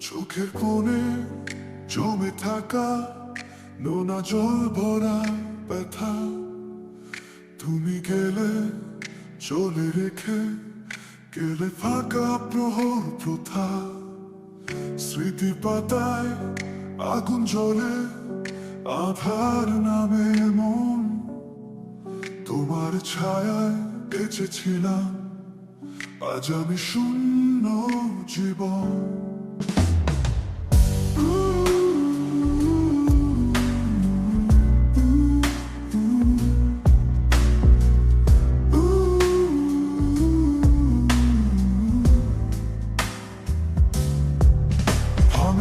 চোখের কোণে জমে থাকা নোনা জল ভরা ব্যথা। তুমি গেলে, চলে রেখে গেলে ফাঁকা প্রহর প্রথা। স্মৃতি পাতায় আগুন জলে আধার নামে মন। তোমার ছায়ায় বেঁচেছিলাম, আজ আমি শূন্য জীবন।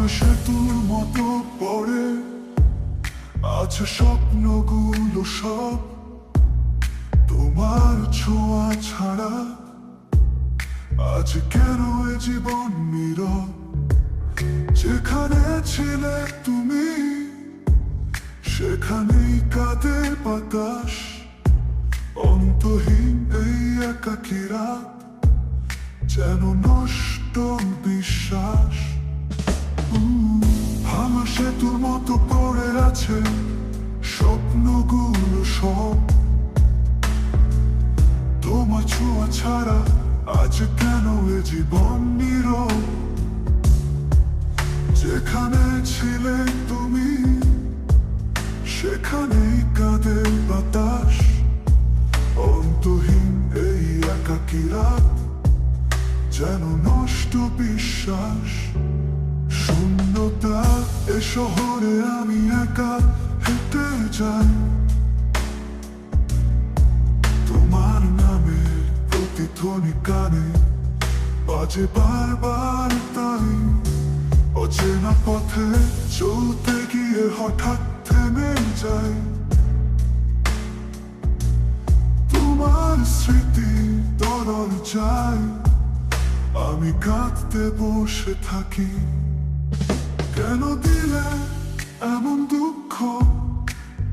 সেতুর মতো পড়ে আছে স্বপ্নগুলো সব। তোমার ছোঁয়া ছাড়া আজ কেন জীবন নীরব? যেখানে ছিলে তুমি, সেখানেই কাঁদে বাতাস। অন্তহীন এই একাকি রাত যেন নষ্ট বিশ্বাস। আমার সেতুর মতো পড়ে আছে স্বপ্নগুলো সব। তোমার ছোঁয়া ছাড়া আজ কেন এ জীবন শহরে আমি একা হেঁটে যাই। তোমার নামে প্রতিধ্বনি কানে বাজে বারবার তাই। অচেনা পথে চলতে গিয়ে হঠাৎ থেমে যাই। তোমার স্মৃতি তরল যায় আমি কাঁদতে বসে থাকি। কেন দিলে এমন দুঃখ?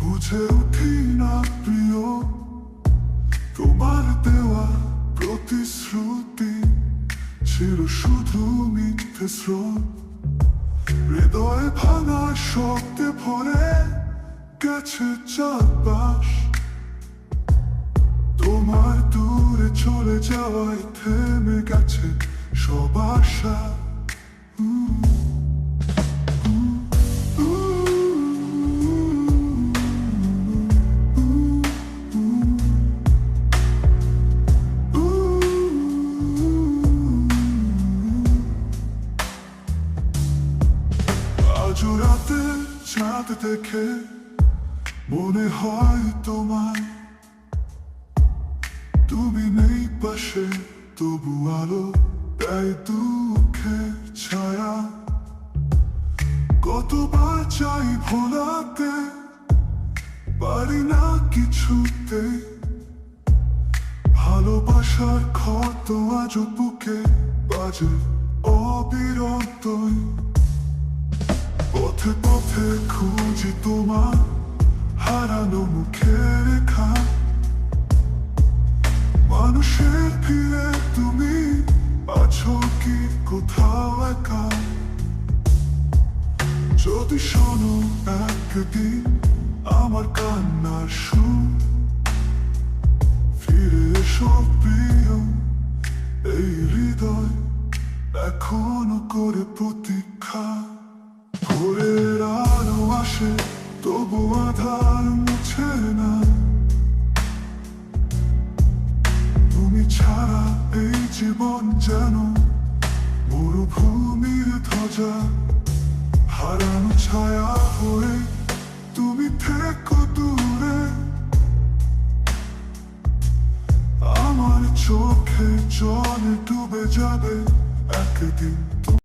বুঝে উঠি না প্রিয়। তোমার দেওয়া প্রতিশ্রুতি ছিল শুধু মিথ্যে স্রোত। হৃদয় ভাঙা শব্দে ভরে গেছে চারপাশ। তোমার দূরে চলে যাওয়ায় থেমে গেছে সব আশা। চাঁদ দেখে মনে হয় তোমার তুমি নেই পাশে তবু আলো তাই দুঃখে ছায়া কতবার চাই ভোলাতে পারি না কিছুতে ভালোবাসার ক্ষত আজ বুকে বাজে অবিরতই তোমার হারানো মুখে রেখা মানুষের ফিরে তুমি আছো কি কোথাও একা যদি শোনো একদিন আমার কান্নার সুর ফিরে এসো তবু আধার মুছে না। তুমি ছাড়া এই জীবন যেন মরুভূমির ধ্বজা, হারানো ছায়া হয়ে তুমি থেকো দূরে। আমার চোখে জলে ডুবে যাবে একদিন।